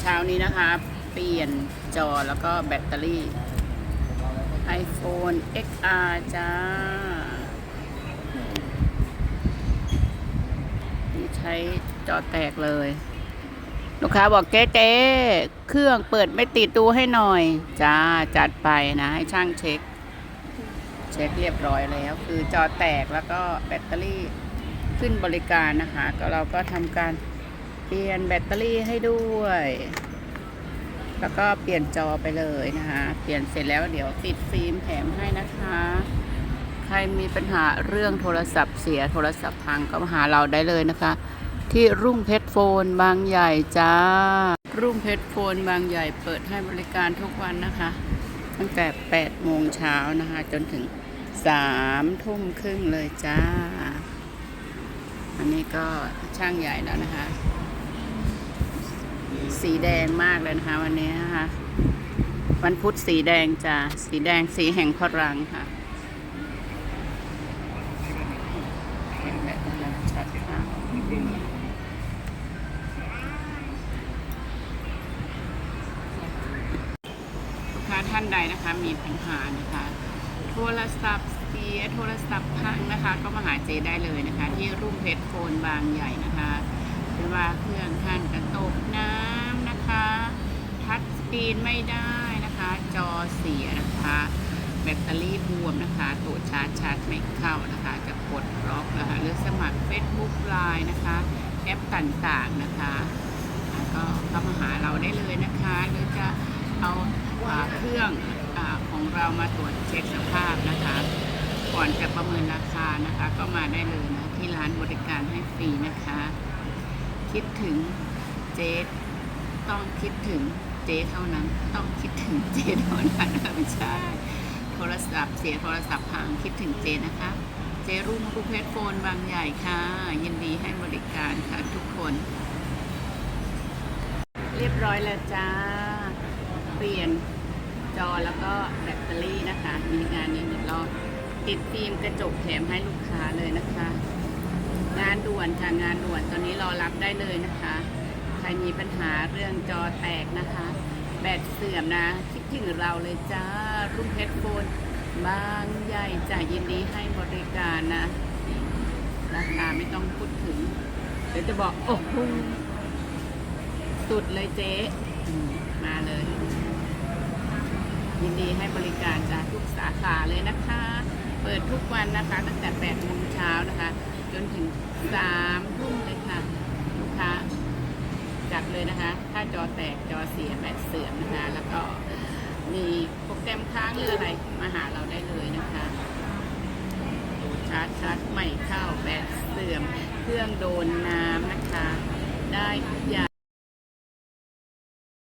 เช้านี้นะคะ เปลี่ยนจอแล้วก็แบตเตอรี่ iPhone XR จ้า นี่ใช้จอแตกเลย ลูกค้าบอกเจ๊เจ๊เครื่องเปิดไม่ติดดูให้หน่อย จ้า จัดไปนะ ให้ช่างเช็ค เช็คเรียบร้อยแล้ว คือจอแตกแล้วก็แบตเตอรี่ขึ้นบริการนะคะ ก็เราก็ทำการ เปลี่ยนแบตเตอรี่ให้ด้วย แล้วก็เปลี่ยนจอไปเลยนะคะ เปลี่ยนเสร็จแล้วเดี๋ยวติดฟิล์มแถมให้นะคะ ใครมีปัญหาเรื่องโทรศัพท์เสียโทรศัพท์พังก็มาหาเราได้เลยนะคะ ที่รุ่งเพชรโฟนบางใหญ่จ้า รุ่งเพชรโฟนบางใหญ่เปิดให้บริการทุกวันนะคะ ตั้งแต่ 8 โมงเช้านะคะ จนถึง 3 ทุ่มครึ่งเลยจ้าอันนี้ก็ช่างใหญ่แล้วนะคะ สีแดงมากเลยนะคะ วันนี้นะคะ วันพุธสีแดงจ้าสีแดงสีแห่งพลังค่ะค่ะลูกค้าท่านใดนะคะ มีปัญหานะคะ โทรศัพท์เสียโทรศัพท์พังนะคะ ก็มาหาเจได้เลยนะคะ ที่รุ่งเพชรโฟนบางใหญ่นะคะ ว่าเครื่องท่านกระตกน้ำนะคะ ทัชสกรีนไม่ได้นะคะ จอเสียนะคะ แบตเตอรี่บวมนะคะตัวชาร์จชาร์จไม่เข้านะคะ จะกดล็อกนะคะหรือสมัคร Facebook ไลน์นะคะ แอปต่างๆนะคะก็เข้ามาหาเราได้เลยนะคะ หรือจะเอาอาเครื่องอของเรามาตรวจเช็คสภาพนะคะ ก่อนจะประเมินราคานะคะ ก็มาได้เลยนะที่ร้านบริการให้ฟรีนะคะ คิดถึงเจ๊ต้องคิดถึงเจ๊เท่านั้น ต้องคิดถึงเจ๊เท่านั้นไม่ใช่ โทรศัพท์เสียโทรศัพท์พังคิดถึงเจนะคะ เจรุ่งรูเพชรโฟนบางใหญ่ค่ะ ยินดีให้บริการค่ะทุกคน เรียบร้อยแล้วจ้า เปลี่ยนจอแล้วก็แบตเตอรี่นะคะ มีงานนี้หนึ่งรอบติดฟิล์มกระจกแถมให้ลูกค้าเลยนะคะ งานด่วนค่ะงานด่วนตอนนี้รอรับได้เลยนะคะ ใครมีปัญหาเรื่องจอแตกนะคะ แบตเสื่อมนะคิดถึงเราเลยจ้ารุ่งเพชรโฟนบางใหญ่จะยินดีให้บริการนะราคาไม่ต้องพูดถึง เดี๋ยวจะบอกโอ้โหสุดเลยเจ๊มมาเลย ยินดีให้บริการจากทุกสาขาเลยนะคะ เปิดทุกวันนะคะ ตั้งแต่8โมงเช้านะคะ จนถึง3ทุ่มเลยค่ะลูกค้าจัดเลยนะคะ ถ้าจอแตกจอเสียแบตเสื่อมนะคะ แล้วก็มีโปรแกรมค้างหรืออะไรมาหาเราได้เลยนะคะชาร์จชาร์จไม่เข้าแบตเสื่อม เครื่องโดนน้ำนะคะ ได้ทุกอย่าง